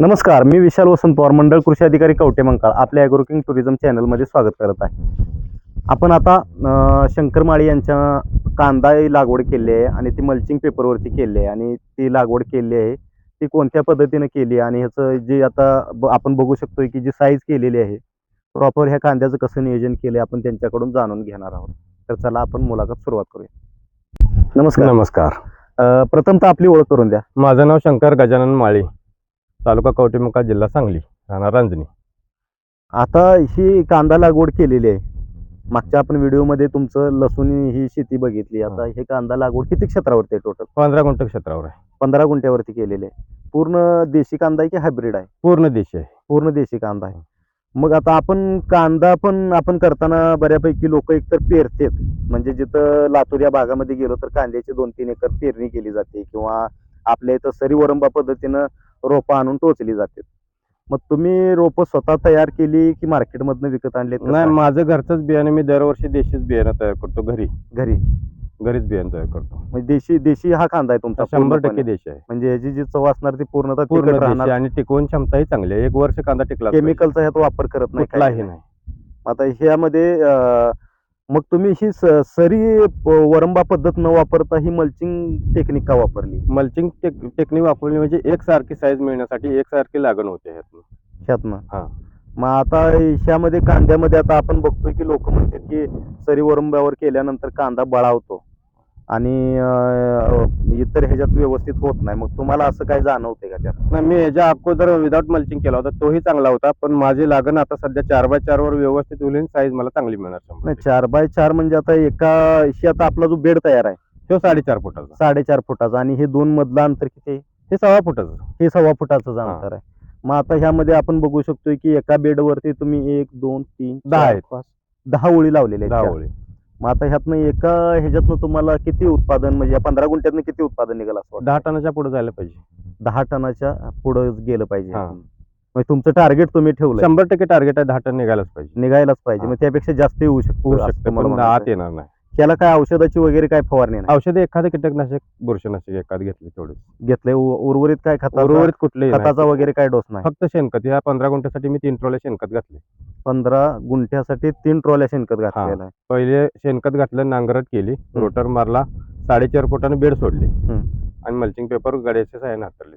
नमस्कार मी विशाल वसंत पवार मंडळ कृषी अधिकारी कवटे मंकाळ आपल्या ॲग्रोकिंग टुरिझम चॅनलमध्ये स्वागत करत आहे. आपण आता अं, शंकर माळी यांच्या कांदा ही लागवड केली आहे आणि ती मल्चिंग पेपरवरती केली आहे आणि ती लागवड केली आहे ती कोणत्या पद्धतीने केली आहे आणि ह्याचं जे आता आपण बघू शकतोय की जी साईज केलेली आहे प्रॉपर ह्या कांद्याचं कसं नियोजन केलं आपण त्यांच्याकडून जाणून घेणार आहोत. तर चला आपण मुलाखत सुरुवात करूया. नमस्कार. नमस्कार. अं, प्रथमतः आपली ओळख करून द्या. माझं नाव शंकर गजानन माळी. तालुका कवटेमुका जिल्हा सांगली राहणार रांजणी. आता ही कांदा लागवड केलेली आहे. मागच्या आपण व्हिडिओमध्ये तुमचं लसूण ही शेती बघितली. आता हे. कांदा लागवड किती क्षेत्रावरती आहे टोटल पंधरा गुंठ क्षेत्रावर आहे. पंधरा गुंठ्यावरती केलेले आहे. पूर्ण देशी कांदा आहे की हायब्रिड आहे? पूर्ण देश आहे. पूर्ण देशी कांदा आहे. मग आता आपण कांदा पण आपण करताना बऱ्यापैकी लोक एकतर पेरतेत. म्हणजे जिथं लातूर या भागामध्ये गेलो तर कांद्याची दोन तीन एकर पेरणी केली जाते. किंवा आपल्या इथं सरी वरंबा पद्धतीनं रोपं आणून टोचली जाते मग तुम्ही रोपं स्वतः तयार केली की मार्केटमधनं विकत आणले नाही माझं घरचंच बियाणं मी दरवर्षी देशीच बियाणं तयार करतो घरी. घरी? घरीच बियाणं तयार करतो. म्हणजे देशी देशी हा कांदा आहे तुमचा शंभर. टक्के देश आहे. म्हणजे याची जी चव असणार ती पूर्णतः पूर्ण तिखट देशी राहणार. आणि टिकवून क्षमताही चांगली आहे. एक वर्ष कांदा टिकला केमिकलचा ह्यात वापर करत नाही काही. कुठलाही. नाही आता ह्यामध्ये अं, मग तुम्ही ही स- सरी प- वरंबा पद्धत न वापरता ही मल्चिंग टेक्निक का वापरली? मल्चिंग टेक्निक वापरली म्हणजे एकसारखी साईज मिळण्यासाठी एकसारखी लागण होते ह्यातनं. ह्यातनं? हा. मग आता ह्यामध्ये कांद्यामध्ये आता आपण बघतोय की लोक म्हणतात की सरी वरंब्यावर केल्यानंतर कांदा बळावतो. आणि इतर ह्याच्यात व्यवस्थित होत नाही. मग तुम्हाला असं काय जाणवते का त्यात? नाही मी याच्या अगोदर विदाऊट मल्चिंग केला होता तोही चांगला होता. पण माझी लागण आता सध्या चार बाय चार वर व्यवस्थित होईल साईज मला चांगली मिळणार नाही. चार बाय चार म्हणजे आता एका आता आपला जो बेड तयार आहे तो साडेचार फुटाचा. साडेचार फुटाचा. आणि हे दोन मधलं अंतर किती आहे? हे सव्वा फुटाचं. हे सव्वा फुटाचं. अंतर आहे. मग आता ह्यामध्ये आपण बघू शकतोय की एका बेडवरती तुम्ही एक दोन तीन दहा दहा ओळी लावलेल्या दहा आहेत ओळी. मग आता ह्यातनं एका ह्याच्यातनं तुम्हाला किती उत्पादन म्हणजे या पंधरा गुंठ्यातनं किती उत्पादन निघालं असं वाटतं? दहा टनाच्या पुढे जायला पाहिजे दहा टनाच्या पुढे गेलं पाहिजे हा. म्हणजे तुमचं टार्गेट तुम्ही ठेवलं शंभर टक्के टार्गेट आहे दहा टन निघायलाच पाहिजे निघायला पाहिजे. मग त्यापेक्षा जास्त येऊ शकतो होऊ शकतं पण आत. येणार नाही त्याला काय औषधाची वगैरे काय फवारणी नाही? औषधे एखादं कीटकनाशक बुरशीनाशक एखाद घेतले तेवढे घेतलंय? उ- उर्वरित काय खताचा उर्वरित कुठले खताचा वगैरे काय डोस नाही? फक्त शेणखत. ह्या पंधरा गुंठ्यासाठी मी तीन ट्रॉल्या शेणखत घातले पंधरा गुंठ्यासाठी तीन ट्रॉल्या शेणखत घातलेला आहे. पहिले शेणखत घातलं नांगरट केली रोटर मारला साडेचार फुटाने बेड सोडली. आणि मल्चिंग पेपर गाड्याच्या साह्याने हातरले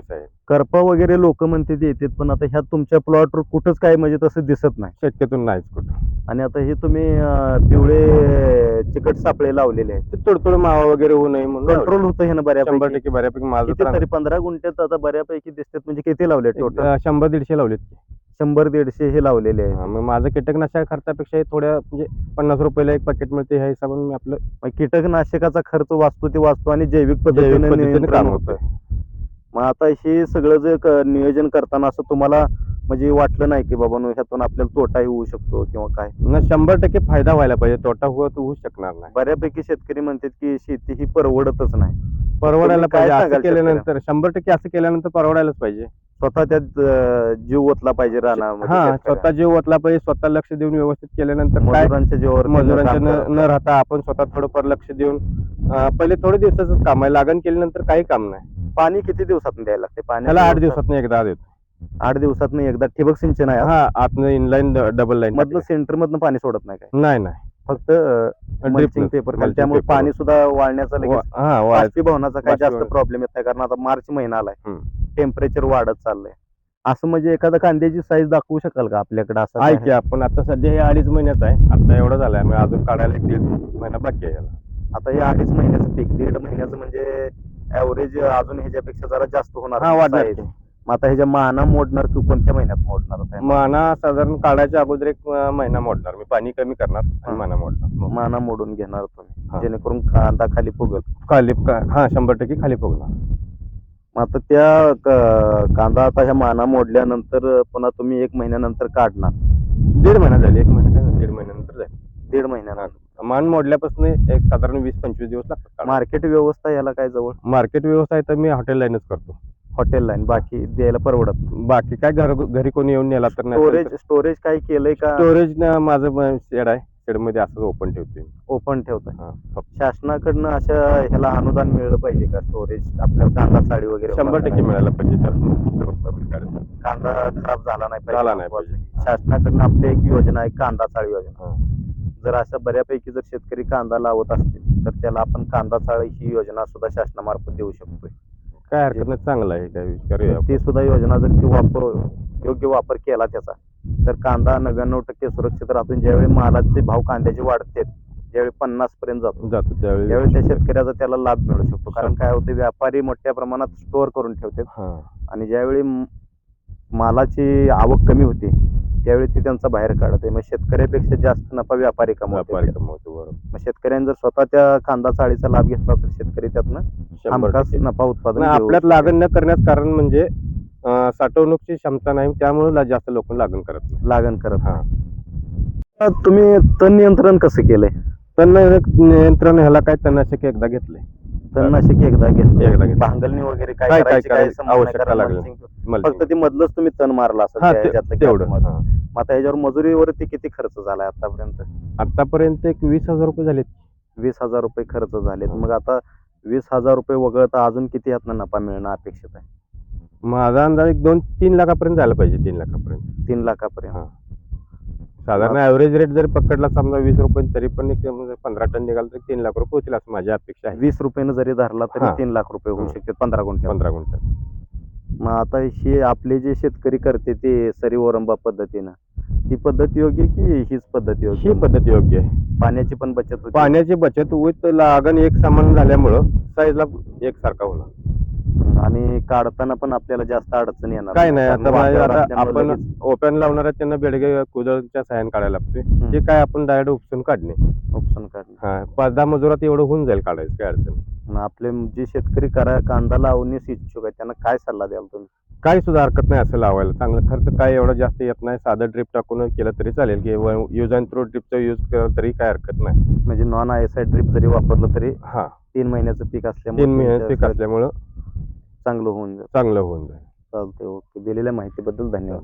साहेब करपा वगैरे लोक म्हणते ते येतात पण आता ह्यात तुमच्या प्लॉटवर कुठंच काय म्हणजे तसं दिसत नाही. शक्यतून नाहीच कुठं. आणि आता हे तुम्ही अं, पिवळे चिकट सापळे लावलेले आहेत. ते तुडतुड मावा वगैरे होऊ नये म्हणून कंट्रोल होतं ह्यानं शंभर बऱ्यापैकी? टक्के बऱ्यापैकी माझं किती तर तरी पंधरा गुंठ्यात आता बऱ्यापैकी दिसतात. म्हणजे किती लावले एक, टोटल अं, शंभर दीडशे लावलेत शंभर दीडशे हे लावलेले आहेत. हा, मग माझं कीटकनाशक खर्चापेक्षा हे थोड्या म्हणजे पन्नास रुपयाला एक पॅकेट मिळते ह्या हिशोबाने मी आपलं मग कीटकनाशकाचा खर्च वाचतो ते वाचतो आणि जैविक जैविक पद्धतीने पद्धतीने नियंत्रण काम होतं. होतं. मग आता हे सगळं जे क- नियोजन करताना असं तुम्हाला म्हणजे वाटलं नाही की बाबा ह्यातून आपल्याला तोटाही होऊ शकतो किंवा काय. न शंभर टक्के फायदा व्हायला पाहिजे. तोटा होत होऊ शकणार नाही. बऱ्यापैकी शेतकरी म्हणतात की शेती ही परवडतच नाही. परवडायला पाहिजे. असं केल्यानंतर शंभर टक्के असं केल्यानंतर परवडायलाच पाहिजे. स्वतः त्यात जीव ओतला पाहिजे राहणार हा स्वतः जीव ओतला पाहिजे. स्वतः लक्ष देऊन व्यवस्थित केल्यानंतर मजुरांच्या जीवावर मजुरांच्या न राहता आपण स्वतः थोडंफार लक्ष देऊन पहिले थोडे दिवसाच काम आहे. लागण केल्यानंतर काही काम नाही. पाणी किती दिवसात द्यायला लागते? पाणी आठ दिवसात एकदा देतो. आठ दिवसात एकदा. ठिबक सिंचन आहे. हा आतनं इनलाईन डबल लाईन मधनं सेंटर मधनं पाणी सोडत नाही काय? नाही नाही. फक्त नच- पेपर त्यामुळे paper. पाणी सुद्धा वाळण्याचा लगेच हा बाष्पीभवनाचा काही जास्त बाष्पीभवन. प्रॉब्लेम येत नाही. कारण आता मार्च महिना आलाय. हम्म. टेम्परेचर वाढत चाललंय. असं म्हणजे एखादा कांद्याची साईज दाखवू शकाल का आपल्याकडे असं? आहे? की आपण आता सध्या हे अडीच महिन्याचं आहे. आता एवढं झालंय. मग अजून काढायला एक दीड महिना बाकी आहे याला. आता हे अडीच महिन्याचं पीक. दीड महिन्याचं म्हणजे ऍव्हरेज अजून ह्याच्यापेक्षा जरा जास्त होणार हा वाढणार size. मग आता ह्याच्या माना मोडणार तू कोणत्या महिन्यात मोडणार आता? माना साधारण काढायच्या अगोदर एक अं, महिना मोडणार. मी पाणी कमी करणार. आणि माना मोडणार. माना मोडून घेणार हा. तुम्ही जेणेकरून कांदा खाली फुगल. खाली का- हा शंभर टक्के खाली फुगणार. मग आता त्या क- कांदा आता ह्या माना मोडल्यानंतर पुन्हा तुम्ही एक महिन्यानंतर काढणार. दीड महिना झाली एक महिना काय नाही, दीड महिन्यानंतर जाईल दीड महिन्यानंतर. मान मोडल्यापासून एक साधारण वीस पंचवीस दिवस लागतात मार्केट व्यवस्था याला काय जवळ? मार्केट व्यवस्था आहे तर मी हॉटेल लाईनच करतो. हॉटेल लाईन बाकी द्यायला परवडत बाकी काय घर घरी कोणी येऊन नेला तर नाही. स्टोरेज स्टोरेज काय केलंय का? स्टोरेज माझं शेड आहे. शेडमध्ये असंच ओपन ठेवतोय ओपन ठेवताय. हा, फक्त. शासनाकडनं अशा ह्याला अनुदान मिळलं पाहिजे का? स्टोरेज आपल्या कांदा साडी वगैरे शंभर टक्के? मिळायला पाहिजे. तर व्यवस्था. कांदा खराब झाला नाही झाला नाही शासनाकडनं आपली एक योजना आहे कांदा चाळी योजना. हा. जर अशा बऱ्यापैकी जर शेतकरी कांदा लावत असतील तर त्याला आपण कांदा चाळी ही योजना सुद्धा शासनामार्फत देऊ शकतोय. काय हरकत नाही चांगलं आहे काय करूया ती सुद्धा योजना जर ती वापर योग्य वापर केला त्याचा तर कांदा नव्याण्णव टक्के सुरक्षित राहतून ज्यावेळी मालाचे भाव कांद्याचे वाढते ज्यावेळी पन्नास पर्यंत जातो. जातो त्यावेळी त्यावेळी त्या शेतकऱ्याचा त्याला लाभ मिळू शकतो. कारण काय होते व्यापारी मोठ्या प्रमाणात स्टोअर करून ठेवतात. हा. आणि ज्यावेळी म- मालाची आवक कमी होते त्यावेळी ती त्यांचा बाहेर काढते मग शेतकऱ्यापेक्षा जास्त नफा व्यापारी कमवते व्यापारी कमवतो बरोबर मग शेतकऱ्यांनी जर स्वतः त्या कांदा चाळीचा लाभ घेतला तर शेतकरी त्यातनं शंभर हमखास टक्के. नफा उत्पादन घेऊ आपल्यात शकतो. लागण न करण्याचं कारण म्हणजे अं, साठवणुकीची क्षमता नाही त्यामुळे ला- जास्त लोक लागण करत नाही लागण करत हा. नाही. तुम्ही तण नियंत्रण कसं केलंय तण नियंत्रण ह्याला काय तणनाशक एकदा घेतलंय तणनाशक एकदा एकदा घेतलं घेतलं. भांगलणी वगैरे काय काय- काय करायची काय करायची संबंध नाही, आवश्यकता कारण लागली. मल्चिंग. फक्त ते मधलंच तुम्ही तण मारला असेल हा त्या ते- ह्याच्यातलं तेवढं gap मध्ये. हा. मग आता ह्याच्यावर मजुरीवरती किती खर्च झालाय आतापर्यंत आतापर्यंत एक वीस हजार रुपये झाले वीस हजार रुपये खर्च झालेत. मग आता वीस हजार रुपये वगळता अजून किती यातनं नफा मिळणं अपेक्षित आहे माझा अंदाज एक दोन तीन लाखापर्यंत झाला पाहिजे तीन लाखापर्यंत तीन लाखापर्यंत. साधारण ऍव्हरेज रेट जरी पकडला समजा वीस रुपये तरी पण एक म्हणजे पंधरा टन निघाला तर तीन लाख रुपये होतील असं माझी अपेक्षा आहे वीस रुपयानं जरी धरला तरी हा. तीन लाख रुपये होऊ हा. शकतात पंधरा गुंठे पंधरा गुंठा मग आता हे आपले जे शेतकरी करते ते सरी वरंबा पद्धतीनं ती पद्धत योग्य आहे की हीच पद्धत योग्य? ही आहे? पद्धत योग्य आहे. पाण्याची पण बचत होते. पाण्याची बचत विथ लागण एक समान झाल्यामुळं साईजला एकसारखा होणार. आणि काढताना पण आपल्याला जास्त अडचण येणार काय नाही कारण आता माझ्या- वाफेवर आता असल्यामुळे आपण लगेच ओपन लावणाऱ्या त्यांना बेडगे कुदळच्या साह्याने काढायला हम्म, ते काय आपण डायरेक्ट उपसून काढणे. उपसून काढणं. हा पाच दहा मजुरात एवढं होऊन जाईल काढायचं काय अडचण नाही. आपले जे शेतकरी करा कांदा लावण्यास इच्छुक आहेत त्यांना काय सल्ला द्याल तुम्ही? काही सुद्धा हरकत नाही असं लावायला. चांगलं खर्च काय एवढा जास्त येत नाही. साधं ड्रिप टाकून केलं तरी चालेल. की यूज अँड थ्रो ड्रिपचा यूज केला तरी काय हरकत नाही. म्हणजे non I S I drip जरी वापरलं तरी हा. तीन महिन्याचं पीक असल्यामुळे तीन महिने तुमच्या पीक असल्यामुळं चांगलं होऊन जाईल. चांगलं होऊन जाईल. चालते ओके. दिलेल्या माहितीबद्दल धन्यवाद.